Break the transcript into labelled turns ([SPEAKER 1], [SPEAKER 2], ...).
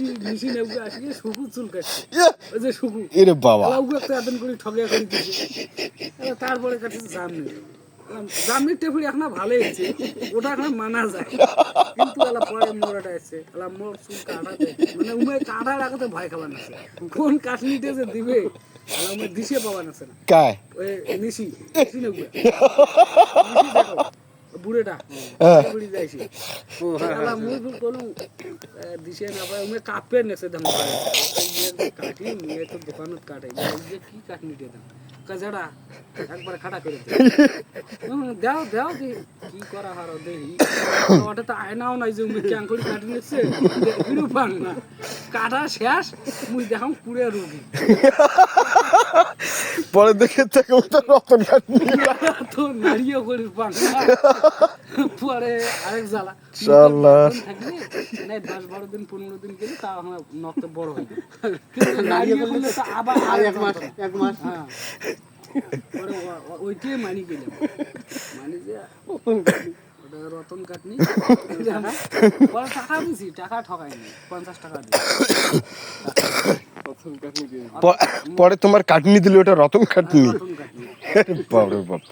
[SPEAKER 1] নিশি নিশি নেবু আসি। শুকু চুল কাটছে। ওই যে শুকু
[SPEAKER 2] এরে বাবা।
[SPEAKER 1] লাউ একটা আদন করে ঠগিয়া করে দিছে তারপরে কাটছে জামনি। জামনির টেপুরি এখন ভালোই হয়েছে ওটা এখন মানা যায়। কিন্তু এলা পরে মোড়াটা এসছে এলা মোর চুল কাটাতে মানে উমে কাটার আগে ভয় খাবার আছে কোন কাটনিতে যে দিবে এলা উমে দিশে আছে না।
[SPEAKER 2] কায়?
[SPEAKER 1] ওই নিশি। নিশি নেবু নিশি দেখো। বুড়েটা। বুড়ি যাইছি। এলা মুই ফুল কোন দিশে না পায় উমে কাপে নেছে দাম কাটি নিয়ে তো দোকানত কাটে। যে কি কাটনি দিয়ে দাম? কাজড়া একবার খাটা করে দাও দাও দি। কি করা হার দেহি ওটা তো আয়নাও নাই যে উমে ক্যাং করে কাটি নিচ্ছে দেখিরও পান না। কাটা শেষ মুই দেখাম কুড়ে রুগী।
[SPEAKER 2] পরে দেখে থেকে ওটা রতন কাটনি
[SPEAKER 1] তো নাড়িয়ে করিস পরে আরেক জ্বালা। না দিন পনেরো দিন গেলে তা আমার নখটা বড় নাড়িয়ে করলে তো আবার
[SPEAKER 3] আর এক মাস এক মাস।
[SPEAKER 1] হ্যাঁ। ওইটাই মানি গেলাম মানি যে ওটা রতন কাটনি। পরে টাকা দিছি টাকা ঠকাইনি পঞ্চাশ টাকা
[SPEAKER 3] দিয়ে
[SPEAKER 2] পরে তোমার কাটনি দিলে ওটা
[SPEAKER 1] রতন কাটনি।
[SPEAKER 2] বাপরে বাপ।